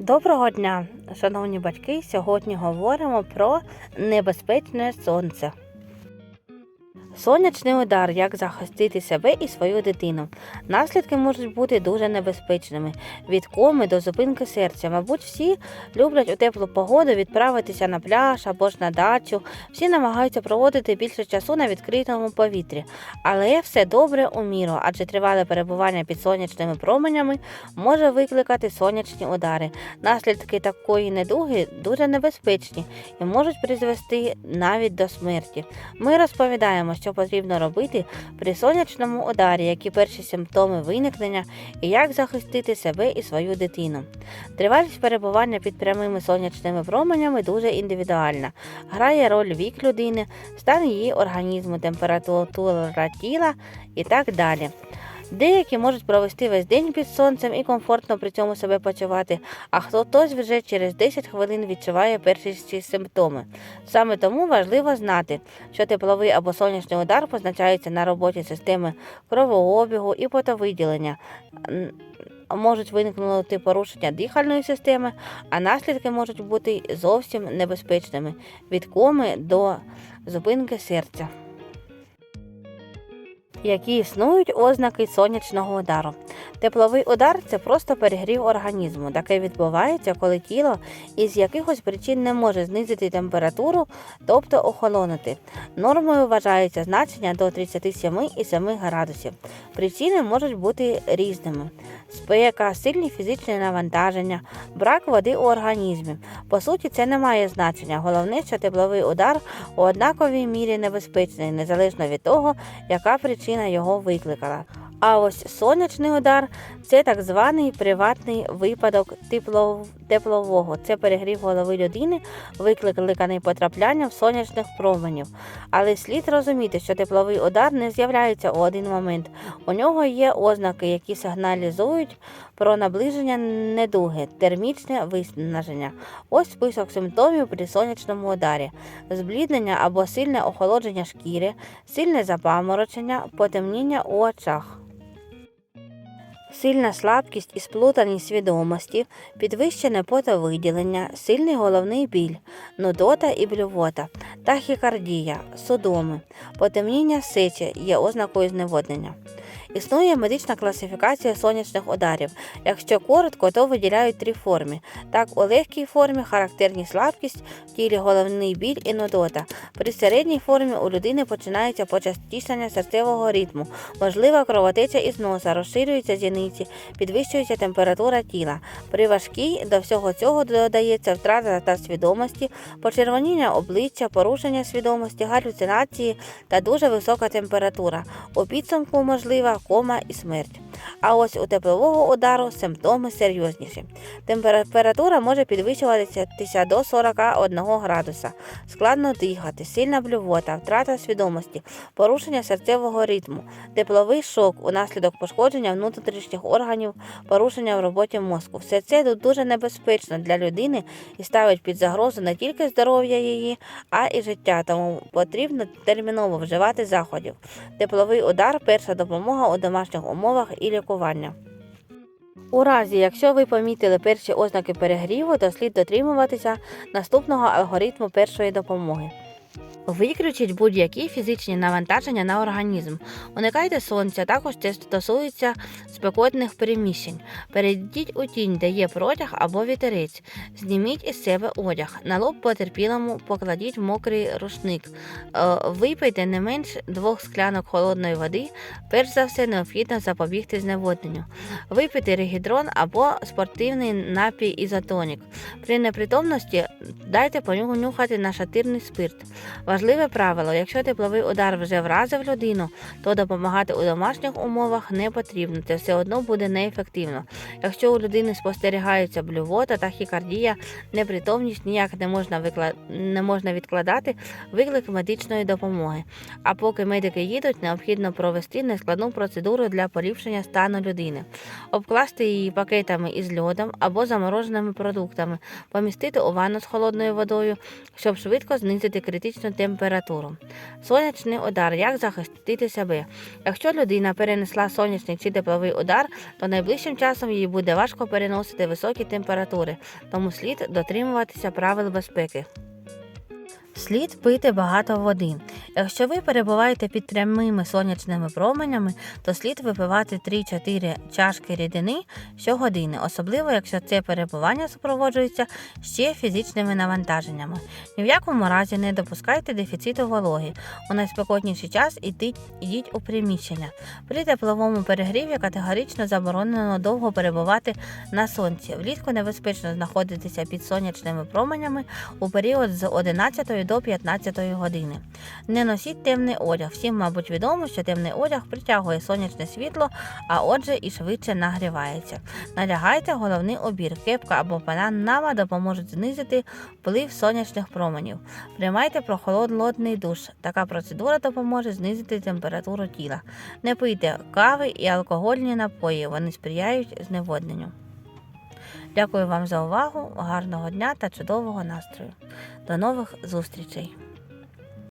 Доброго дня, шановні батьки. Сьогодні говоримо про небезпечне сонце. Сонячний удар, як захистити себе і свою дитину. Наслідки можуть бути дуже небезпечними від коми до зупинки серця. Мабуть, всі люблять у теплу погоду відправитися на пляж або ж на дачу. Всі намагаються проводити більше часу на відкритому повітрі, але все добре у міру, адже тривале перебування під сонячними променями може викликати сонячні удари. Наслідки такої недуги дуже небезпечні і можуть призвести навіть до смерті. Ми розповідаємо, що потрібно робити при сонячному ударі, які перші симптоми виникнення і як захистити себе і свою дитину. Тривалість перебування під прямими сонячними променями дуже індивідуальна. Грає роль вік людини, стан її організму, температура тіла і так далі. Деякі можуть провести весь день під сонцем і комфортно при цьому себе почувати, а хтось вже через 10 хвилин відчуває перші симптоми. Саме тому важливо знати, що тепловий або сонячний удар позначається на роботі системи кровообігу і потовиділення. Можуть виникнути порушення дихальної системи, а наслідки можуть бути зовсім небезпечними від коми до зупинки серця. Які існують ознаки сонячного удару. Тепловий удар це просто перегрів організму. Таке відбувається, коли тіло із якихось причин не може знизити температуру, тобто охолонути. Нормою вважається значення до 37,7 градусів. Причини можуть бути різними: спека, сильні фізичні навантаження, брак води у організмі. По суті, це не має значення. Головне, що тепловий удар у однаковій мірі небезпечний, незалежно від того, яка причина його викликала. А ось сонячний удар це так званий приватний випадок теплового. Це перегрів голови людини, викликаний потраплянням сонячних променів. Але слід розуміти, що тепловий удар не з'являється у один момент. У нього є ознаки, які сигналізують про наближення недуги, термічне виснаження. Ось список симптомів при сонячному ударі: збліднення або сильне охолодження шкіри, сильне запаморочення, потемніння у очах. Сильна слабкість і сплутаність свідомості, підвищене потовиділення, сильний головний біль, нудота і блювота, тахікардія, судоми, потемніння сечі є ознакою зневоднення. Існує медична класифікація сонячних ударів. Якщо коротко, то виділяють три форми. Так, у легкій формі характерні слабкість, в тілі головний біль і нудота. При середній формі у людини починається почастішання серцевого ритму, можлива кровотеча із носа, розширюються зіниці, підвищується температура тіла. При важкій до всього цього додається втрата та свідомості, почервоніння обличчя, порушення свідомості, галюцинації та дуже висока температура. У підсумку можлива кома і смерть. А ось у теплового удару симптоми серйозніші. Температура може підвищуватися до 41 градуса, складно дихати, сильна блювота, втрата свідомості, порушення серцевого ритму, тепловий шок унаслідок пошкодження внутрішніх органів, порушення в роботі мозку. Все це дуже небезпечно для людини і ставить під загрозу не тільки здоров'я її, а і життя. Тому потрібно терміново вживати заходів. Тепловий удар перша допомога у домашніх умовах і лікування. У разі, якщо ви помітили перші ознаки перегріву, то слід дотримуватися наступного алгоритму першої допомоги. Виключіть будь-які фізичні навантаження на організм. Уникайте сонця, також це стосується спекотних переміщень. Перейдіть у тінь, де є протяг або вітерець. Зніміть із себе одяг. На лоб потерпілому покладіть мокрий рушник. Е, Випийте не менш двох склянок холодної води. Перш за все, необхідно запобігти зневодненню. Випийте регідрон або спортивний напій ізотонік. При непритомності дайте понюхати нашатирний спирт. Важливе правило: якщо тепловий удар вже вразив людину, то допомагати у домашніх умовах не потрібно. Це все одно буде неефективно. Якщо у людини спостерігається блювота, тахікардія, непритомність ніяк не можна викла... не можна відкладати виклик медичної допомоги. А поки медики їдуть, необхідно провести нескладну процедуру для поліпшення стану людини, обкласти її пакетами із льодом або замороженими продуктами, помістити у ванну з холодною водою, щоб швидко знизити критичні фізичну температуру. Сонячний удар. Як захистити себе? Якщо людина перенесла сонячний чи тепловий удар, то найближчим часом їй буде важко переносити високі температури, тому слід дотримуватися правил безпеки. Слід пити багато води. Якщо ви перебуваєте під прямими сонячними променями, то слід випивати 3-4 чашки рідини щогодини, особливо якщо це перебування супроводжується ще фізичними навантаженнями. Ні в якому разі не допускайте дефіциту вологи. У найспекотніший час ідіть у приміщення. При тепловому перегріві категорично заборонено довго перебувати на сонці. Влітку небезпечно знаходитися під сонячними променями у період з 11 до 15 години. Не носіть темний одяг. Всім, мабуть, відомо, що темний одяг притягує сонячне світло, а отже і швидше нагрівається. Надягайте головний обір, кепка або панама допоможуть знизити вплив сонячних променів. Приймайте прохолодний душ. Така процедура допоможе знизити температуру тіла. Не пийте кави і алкогольні напої, вони сприяють зневодненню. Дякую вам за увагу, гарного дня та чудового настрою. До нових зустрічей!